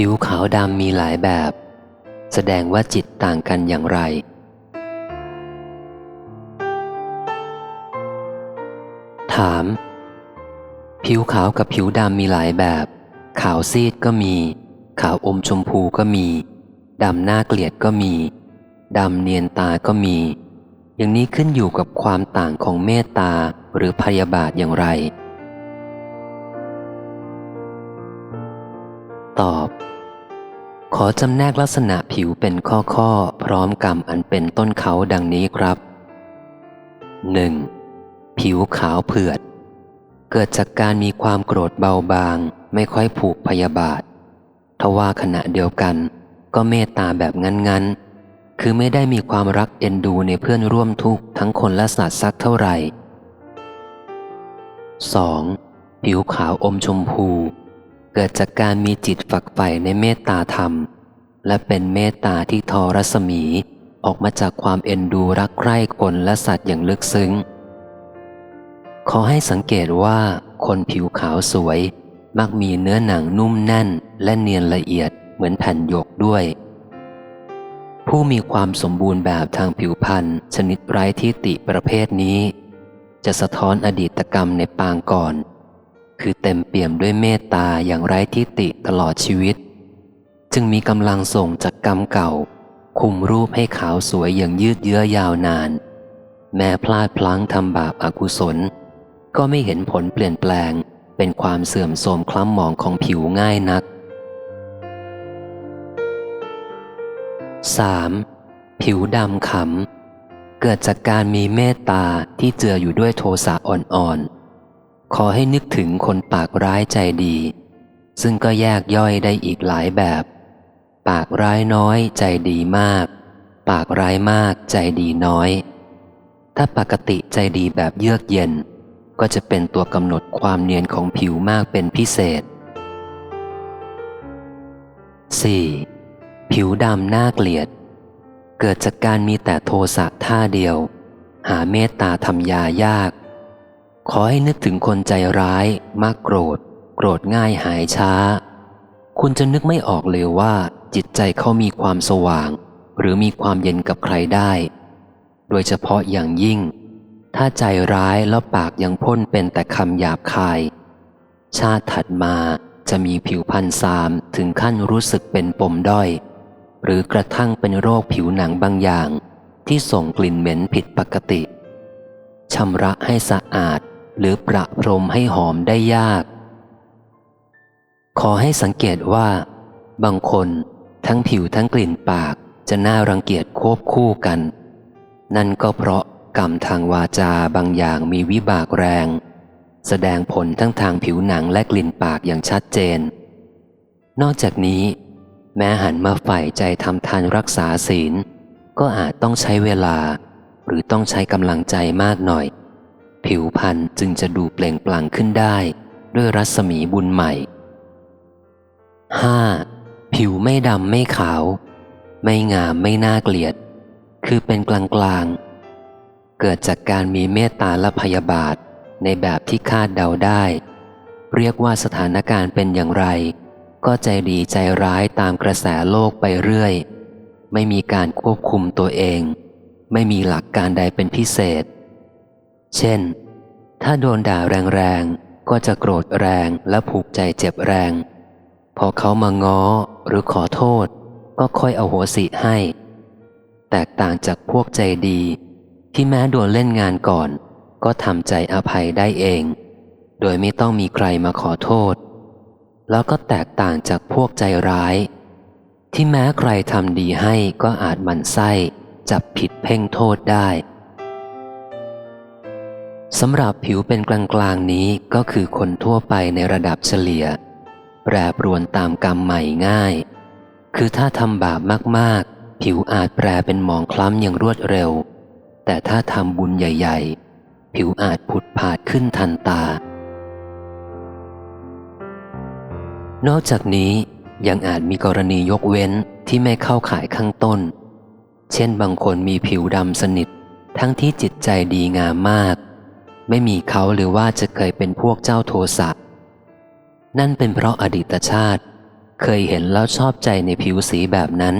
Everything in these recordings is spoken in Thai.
ผิวขาวดำมีหลายแบบ แสดงว่าจิตต่างกันอย่างไร ถาม ผิวขาวกับผิวดำมีหลายแบบ ขาวซีดก็มี ขาวอมชมพูก็มีดำหน้าเกลียดก็มีดำเนียนตาก็มี อย่างนี้ขึ้นอยู่กับความต่างของเมตตาหรือพยาบาทอย่างไร ตอบ ขอจำแนกลักษณะผิวเป็นข้อๆ พร้อมกรรมอันเป็นต้นเขาดังนี้ครับ 1. ผิวขาวเผือด เกิดจากการมีความโกรธเบาบาง ไม่ค่อยผูกพยาบาททว่าขณะเดียวกัน ก็เมตตาแบบงั้นๆ คือไม่ได้มีความรักเอ็นดูในเพื่อนร่วมทุกข์ทั้งคนและสัตว์สักเท่าไหร่ 2. ผิวขาวอมชมพู เกิดจากการมีจิตฝักใฝ่ในเมตตาธรรม และเป็นเมตตาที่ทอรัศมีออกมาจากความเอ็นดูรักใคร่คนและสัตว์อย่างลึกซึ้ง ขอให้สังเกตว่าคนผิวขาวสวย มักมีเนื้อหนังนุ่มแน่น และเนียนละเอียดเหมือนแผ่นหยกด้วย ผู้มีความสมบูรณ์แบบทางผิวพรรณชนิดไร้ที่ติประเภทนี้ จะสะท้อนอดีตกรรมในปางก่อน คือเต็มเปี่ยมด้วยเมตตาอย่างไร้ที่ติตลอดชีวิต จึงมีกำลังส่งจากกรรมเก่า คุมรูปให้ขาวสวยอย่างยืดเยื้อยาวนาน แม้พลาดพลั้งทำบาปอากุศล ก็ไม่เห็นผลเปลี่ยนแปลงเป็นความเสื่อมโทรมคล้ำหมองของผิวง่ายนัก 3. ผิวดำขำเกิดจากการมีเมตตาที่เจืออยู่ด้วยโทสะอ่อนๆ ขอให้นึกถึงคนปากร้ายใจดี ซึ่งก็แยกย่อยได้อีกหลายแบบ ปากร้ายน้อยใจดีมาก ปากร้ายมากใจดีน้อย ถ้าปกติใจดีแบบเยือกเย็น ก็จะเป็นตัวกำหนดความเนียนของผิวมากเป็นพิเศษ 4. ผิวดำน่าเกลียด เกิดจากการมีแต่โทสะท่าเดียว หาเมตตาทำยายาก ขอให้นึกถึงคนใจร้ายมักโกรธ โกรธง่ายหายช้า คุณจะนึกไม่ออกเลยว่า จิตใจเขามีความสว่าง หรือมีความเย็นกับใครได้ โดยเฉพาะอย่างยิ่ง ถ้าใจร้ายแล้วปากยังพ่นเป็นแต่คำหยาบคาย ชาติถัดมาจะมีผิวพันธ์ซามถึงขั้นรู้สึกเป็นปมด้อย หรือกระทั่งเป็นโรคผิวหนังบางอย่าง ที่ส่งกลิ่นเหม็นผิดปกติชำระให้สะอาด หรือประพรมให้หอมได้ยาก ขอให้สังเกตว่า บางคนทั้งผิวทั้งกลิ่นปากจะน่ารังเกียจควบคู่กัน นั่นก็เพราะกรรมทางวาจาบางอย่างมีวิบากแรง แสดงผลทั้งทางผิวหนังและกลิ่นปากอย่างชัดเจน นอกจากนี้ แม้หันมาใฝ่ใจทำทานรักษาศีล ก็อาจต้องใช้เวลา หรือต้องใช้กำลังใจมากหน่อย ผิวพรรณจึงจะดูเปล่งปลั่งขึ้นได้ ด้วยรัศมีบุญใหม่ 5. ผิวไม่ดำไม่ขาว ไม่งามไม่น่าเกลียด คือเป็นกลางกลางเกิดจากการมีเมตตาและพยาบาทในแบบที่คาดเดาได้ เรียกว่าสถานการณ์เป็นอย่างไร ก็ใจดีใจร้ายตามกระแสโลกไปเรื่อย ไม่มีการควบคุมตัวเอง ไม่มีหลักการใดเป็นพิเศษ เช่น ถ้าโดนด่าแรงๆ ก็จะโกรธแรงและผูกใจเจ็บแรง พอเขามาง้อหรือขอโทษ ก็ค่อยเอาหัวสิให้ แตกต่างจากพวกใจดี ที่แม้โดนเล่นงานก่อน ก็ทำใจอภัยได้เอง โดยไม่ต้องมีใครมาขอโทษ แล้วก็แตกต่างจากพวกใจร้าย ที่แม้ใครทำดีให้ก็อาจมันไส้จับผิดเพ่งโทษได้ สำหรับผิวเป็นกลางๆนี้ก็คือคนทั่วไปในระดับเฉลี่ย แปรปรวนตามกรรมใหม่ง่าย คือถ้าทำบาปมากๆ ผิวอาจแปรเป็นหมองคล้ำอย่างรวดเร็ว แต่ถ้าทำบุญใหญ่ ๆ ผิวอาจผุดผาดขึ้นทันตา นอกจากนี้ยังอาจมีกรณียกเว้นที่ไม่เข้าข่ายข้างต้น เช่นบางคนมีผิวดำสนิท ทั้งที่จิตใจดีงามมาก ไม่มีเขาหรือว่าจะเคยเป็นพวกเจ้าโทสะ นั่นเป็นเพราะอดีตชาติ เคยเห็นแล้วชอบใจในผิวสีแบบนั้น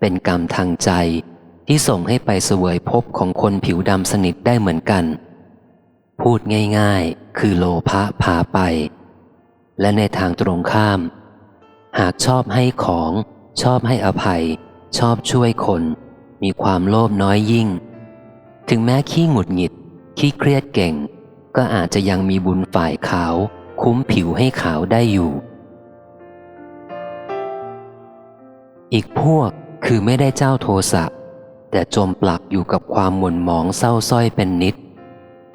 เป็นกรรมทางใจที่ส่งให้ไปเสวยภพของคนผิวดำสนิทได้เหมือนกัน พูดง่ายๆ คือโลภะพาไป และในทางตรงข้าม หากชอบให้ของ ชอบให้อภัย ชอบช่วยคน มีความโลภน้อยยิ่ง ถึงแม้ขี้หงุดหงิด ขี้เครียดเก่ง ก็อาจจะยังมีบุญฝ่ายขาว คุ้มผิวให้ขาวได้อยู่ อีกพวกคือไม่ได้เจ้าโทสะ แต่จมปลักอยู่กับความหม่นหมองเศร้าส้อยเป็นนิด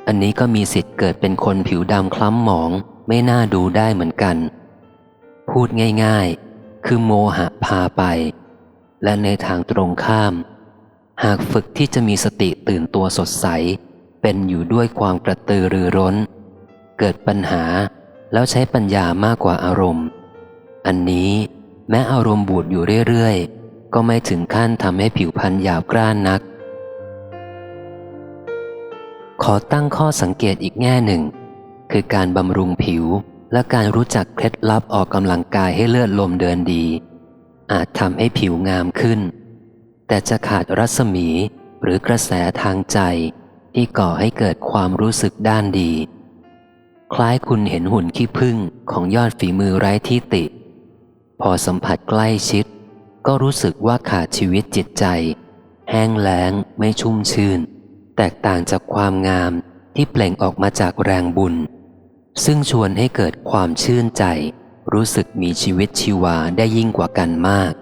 อันนี้ก็มีสิทธิ์เกิดเป็นคนผิวดำคล้ำหมอง ไม่น่าดูได้เหมือนกัน พูดง่ายๆ คือโมหะพาไป และในทางตรงข้าม หากฝึกที่จะมีสติตื่นตัวสดใส เป็นอยู่ด้วยความกระตือรือร้น เกิดปัญหาแล้วใช้ปัญญามากกว่าอารมณ์ อันนี้แม้อารมณ์บูดอยู่เรื่อยๆ ก็ไม่ถึงขั้นทำให้ผิวพรรณหยาบกร้านนัก ขอตั้งข้อสังเกตอีกแง่หนึ่ง คือการบำรุงผิวและการรู้จักเคล็ดลับออกกำลังกายให้เลือดลมเดินดี อาจทำให้ผิวงามขึ้น แต่จะขาดรัศมีหรือกระแสทางใจ ที่ก่อให้เกิดความรู้สึกด้านดี คล้ายคุณเห็นหุ่นขี้ผึ้งของยอดฝีมือไร้ที่ติ พอสัมผัสใกล้ชิด ก็รู้สึกว่าขาดชีวิตจิตใจ แห้งแล้งไม่ชุ่มชื่น แตกต่างจากความงามที่เปล่งออกมาจากแรงบุญ ซึ่งชวนให้เกิดความชื่นใจ รู้สึกมีชีวิตชีวาได้ยิ่งกว่ากันมาก